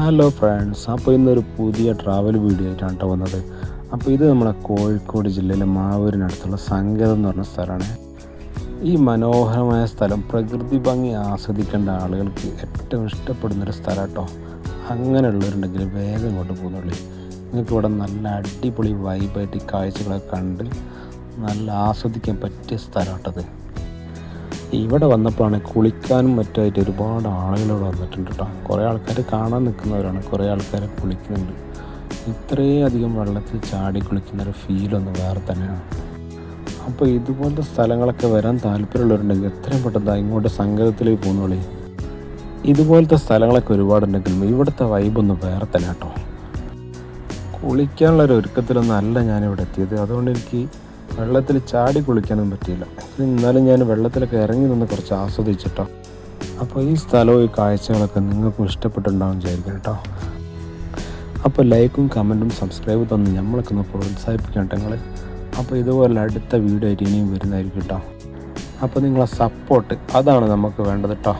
Hello friends അപ്പോൾ ഇന്നൊരു പുതിയ ട്രാവൽ വീഡിയോ ആയിട്ടാണ് കേട്ടോ വന്നത്. അപ്പോൾ ഇത് നമ്മളെ കോഴിക്കോട് ജില്ലയിലെ മാവൂരിനടുത്തുള്ള സങ്കേതം എന്ന് പറഞ്ഞ സ്ഥലമാണ്. ഈ മനോഹരമായ സ്ഥലം പ്രകൃതി ഭംഗി ആസ്വദിക്കേണ്ട ആളുകൾക്ക് ഏറ്റവും ഇഷ്ടപ്പെടുന്നൊരു സ്ഥലം കേട്ടോ. അങ്ങനെയുള്ളവരുണ്ടെങ്കിൽ വേഗം ഇങ്ങോട്ട് പോകുന്നുള്ളൂ. നിങ്ങൾക്ക് ഇവിടെ നല്ല അടിപൊളി വൈബായിട്ട് ഈ കാഴ്ചകളൊക്കെ കണ്ട് നല്ല ആസ്വദിക്കാൻ പറ്റിയ സ്ഥലം കേട്ടത് ഇവിടെ വന്നപ്പോഴാണ് കുളിക്കാനും മറ്റായിട്ട് ഒരുപാട് ആളുകൾ വന്നിട്ടുണ്ട് കേട്ടോ. കുറേ ആൾക്കാർ കാണാൻ നിൽക്കുന്നവരാണ്. കുറേ ആൾക്കാർ കുളിക്കുന്നുണ്ട്. ഇത്രയും അധികം വെള്ളത്തിൽ ചാടി കുളിക്കുന്ന ഒരു ഫീലൊന്ന് വേറെ തന്നെയാണ്. അപ്പോൾ ഇതുപോലത്തെ സ്ഥലങ്ങളൊക്കെ വരാൻ താല്പര്യമുള്ളവരുണ്ടെങ്കിൽ എത്രയും പെട്ടെന്ന് ഇങ്ങോട്ട് സംഗതത്തിലേക്ക് പോകുന്നോളി. ഇതുപോലത്തെ സ്ഥലങ്ങളൊക്കെ ഒരുപാടുണ്ടെങ്കിലും ഇവിടുത്തെ വൈബൊന്ന് വേറെ തന്നെ കേട്ടോ. കുളിക്കാനുള്ള ഒരു ഒരുക്കത്തിലൊന്നല്ല ഞാനിവിടെ എത്തിയത്. അതുകൊണ്ട് എനിക്ക് വെള്ളത്തിൽ ചാടി കുളിക്കാനും പറ്റിയില്ല. എന്നാലും ഞാൻ വെള്ളത്തിലൊക്കെ ഇറങ്ങി നിന്ന് കുറച്ച് ആസ്വദിച്ചിട്ടോ. അപ്പോൾ ഈ സ്ഥലവും ഈ കാഴ്ചകളൊക്കെ നിങ്ങൾക്കും ഇഷ്ടപ്പെട്ടുണ്ടാവും വിചാരിക്കും കേട്ടോ. അപ്പോൾ ലൈക്കും കമന്റും സബ്സ്ക്രൈബ് തന്ന് നമ്മളൊക്കെ ഒന്ന് പ്രോത്സാഹിപ്പിക്കണം നിങ്ങൾ അപ്പോൾ ഇതുപോലെ അടുത്ത വീഡിയോ ആയിട്ട് ഇനിയും വരുന്നതായിരിക്കും കേട്ടോ. അപ്പോൾ നിങ്ങളെ സപ്പോർട്ട് അതാണ് നമുക്ക് വേണ്ടത് കേട്ടോ.